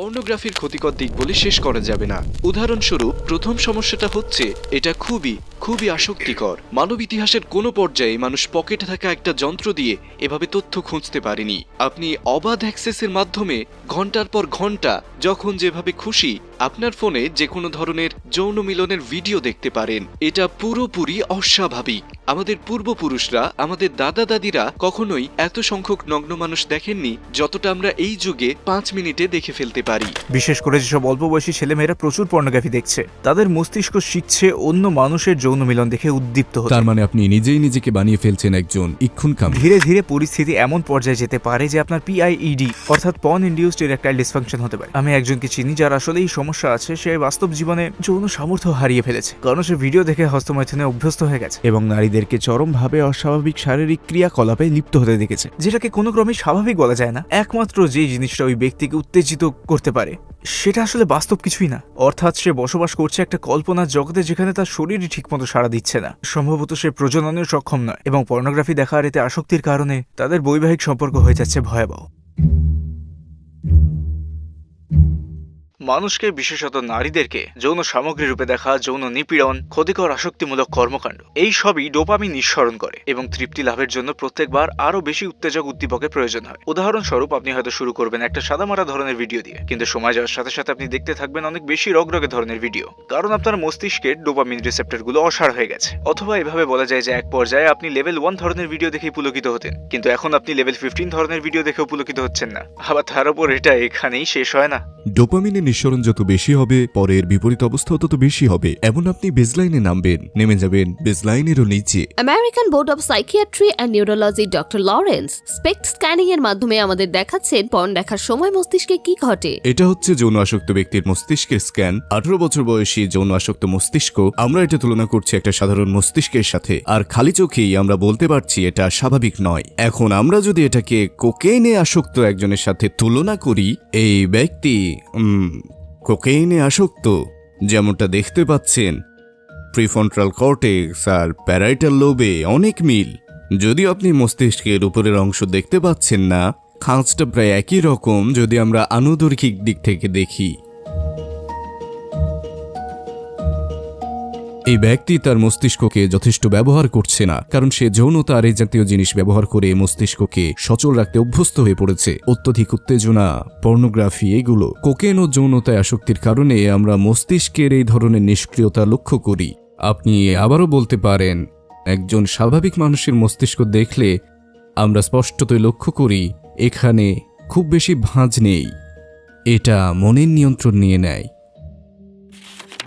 পর্নোগ্রাফির ক্ষতিকর দিক বলে শেষ করা যাবে না। উদাহরণস্বরূপ প্রথম সমস্যাটা হচ্ছে এটা খুবই খুবই আসক্তিকর। মানব ইতিহাসের কোনো পর্যায়ে মানুষ পকেটে থাকা একটা যন্ত্র দিয়ে এভাবে তথ্য খুঁজতে পারেনি। আপনি অবাধ অ্যাক্সেসের মাধ্যমে ঘণ্টার পর ঘণ্টা যখন যেভাবে খুশি আপনার ফোনে যে কোনো ধরনের যৌন মিলনের ভিডিও দেখতে পারেন। এটা পুরোপুরি অস্বাভাবিক। আমাদের পূর্বপুরুষরা, আমাদের দাদা দাদিরা কখনোই এত সংখ্যক নগ্ন মানুষ দেখেননি যতটা আমরা এই যুগে পাঁচ মিনিটে দেখে ফেলতে পারি। বিশেষ করে যেসব অল্প বয়সী ছেলেমেয়েরা প্রচুর পর্নোগ্রাফি দেখছে, তাদের মস্তিষ্ক শিখছে অন্য মানুষের যৌন মিলন দেখে উদ্দীপ্ত হতে। তার মানে আপনি নিজেই নিজেকে বানিয়ে ফেলছেন একজন ইক্ষুনকামী ধীরে ধীরে পরিস্থিতি এমন পর্যায়ে যেতে পারে যে আপনার পিআইইডি অর্থাৎ পন ইন্ডিউসড ইরেকটাইল ডিসফাংশন হতে পারে। আমি একজনকে চিনি যার আসলে এই সমস্যা আছে সে বাস্তব জীবনে যৌন সামর্থ্য হারিয়ে ফেলেছে। কারণ সে ভিডিও দেখে হস্তমৈথুনে অভ্যস্ত হয়ে গেছে। এবং নারীদেরকে চরমভাবে অস্বাভাবিক শারীরিক ক্রিয়াকলাপে লিপ্ত হতে দেখেছে। যেটাকে কোনো ক্রমে স্বাভাবিক বলা যায় না। একমাত্র যে জিনিসটা ওই ব্যক্তিকে উত্তেজিত করতে পারে। সেটা আসলে বাস্তব কিছুই না। অর্থাৎ সে বসবাস করছে একটা কল্পনার জগতে যেখানে তার শরীরই ঠিকমতো সাড়া দিচ্ছে না। সম্ভবত সে প্রজননেও সক্ষম নয় এবং পর্নোগ্রাফি দেখার এতে আসক্তির কারণে তাদের বৈবাহিক সম্পর্ক হয়ে যাচ্ছে ভয়াবহ। মানুষকে, বিশেষত নারীদেরকে যৌন সামগ্রী রূপে দেখা, যৌন নিপীড়ন, ক্ষতিকর আসক্তিমূলক কর্মকাণ্ড, এই সবই ডোপামিন নিঃসরণ করে এবং তৃপ্তি লাভের জন্য প্রত্যেকবার আরও বেশি উত্তেজক উদ্দীপকের প্রয়োজন হয়। উদাহরণস্বরূপ, আপনি হয়তো শুরু করবেন একটা সাদামাটা ধরনের ভিডিও দিয়ে, কিন্তু সময় যাওয়ার সাথে সাথে আপনি দেখতে থাকবেন অনেক বেশি রগরগে ধরনের ভিডিও, কারণ আপনার মস্তিষ্কের ডোপামিন রিসেপ্টরগুলো অসাড় হয়ে গেছে। অথবা এভাবে বলা যায় যে, এক পর্যায়ে আপনি লেভেল ওয়ান ধরনের ভিডিও দেখেই পুলকিত হতেন, কিন্তু এখন আপনি লেভেল ফিফটিন ধরনের ভিডিও দেখেও পুলকিত হচ্ছেন না। আবার তার উপর এটা এখানেই শেষ হয় না। ডোপামিনের নিঃসরণ যত বেশি হবে পরের বিপরীত অবস্থাও তত বেশি হবে। এমন আপনি বেজলাইনে নামবেন। নেমে যাবেন বেজলাইনেরও নিচে। American board of psychiatry and neurology doctor Lawrence SPECT scanning এর মাধ্যমে আমাদের দেখাচ্ছেন পর্ন দেখার সময় মস্তিষ্কে কি ঘটে। এটা হচ্ছে যৌন আসক্ত ব্যক্তির মস্তিষ্কের স্ক্যান আঠারো বছর বয়সী যৌন আসক্ত মস্তিষ্ক আমরা এটা তুলনা করছি একটা সাধারণ মস্তিষ্কের সাথে। আর খালি চোখেই আমরা বলতে পারছি এটা স্বাভাবিক নয়। এখন আমরা যদি এটাকে কোকেইনে আসক্ত একজনের সাথে তুলনা করি এই ব্যক্তি কোকেইনে আসক্ত, যেমনটা দেখতে পাচ্ছেন। প্রিফন্ট্রাল কর্টেক্স আর প্যারাইটাল লোবে অনেক মিল। যদিও আপনি মস্তিষ্কের উপরের অংশ দেখতে পাচ্ছেন না, খাঁজটা প্রায় একই রকম যদি আমরা আনুদৈর্ঘিক দিক থেকে দেখি। এই ব্যক্তি তার মস্তিষ্ককে যথেষ্ট ব্যবহার করছে না, কারণ সে যৌনতা আর এই জাতীয় জিনিস ব্যবহার করে মস্তিষ্ককে সচল রাখতে অভ্যস্ত হয়ে পড়েছে। অত্যধিক উত্তেজনা, পর্নোগ্রাফি এগুলো কোকেন ও যৌনতায় আসক্তির কারণে আমরা মস্তিষ্কের এই ধরনের নিষ্ক্রিয়তা লক্ষ্য করি। আপনি আবারও বলতে পারেন, একজন স্বাভাবিক মানুষের মস্তিষ্ক দেখলে আমরা স্পষ্টতই লক্ষ্য করি, এখানে খুব বেশি ভাঁজ নেই। এটা মনের নিয়ন্ত্রণ নিয়ে নেয়।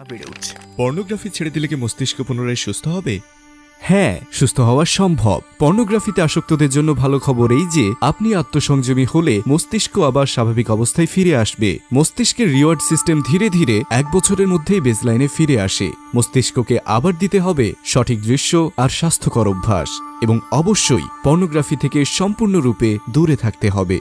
বেড়ে উঠছে। পর্নোগ্রাফি ছেড়ে দিলে কি মস্তিষ্ক পুনরায় সুস্থ হবে? হ্যাঁ সুস্থ হওয়া সম্ভব। পর্নোগ্রাফিতে আসক্তদের জন্য ভালো খবর এই যে, আপনি আত্মসংযমী হলে মস্তিষ্ক আবার স্বাভাবিক অবস্থায় ফিরে আসবে। মস্তিষ্কের রিওয়ার্ড সিস্টেম ধীরে ধীরে এক বছরের মধ্যেই বেসলাইনে ফিরে আসে। মস্তিষ্ককে আবার দিতে হবে সঠিক দৃশ্য আর স্বাস্থ্যকর অভ্যাস। এবং অবশ্যই পর্নোগ্রাফি থেকে সম্পূর্ণরূপে দূরে থাকতে হবে।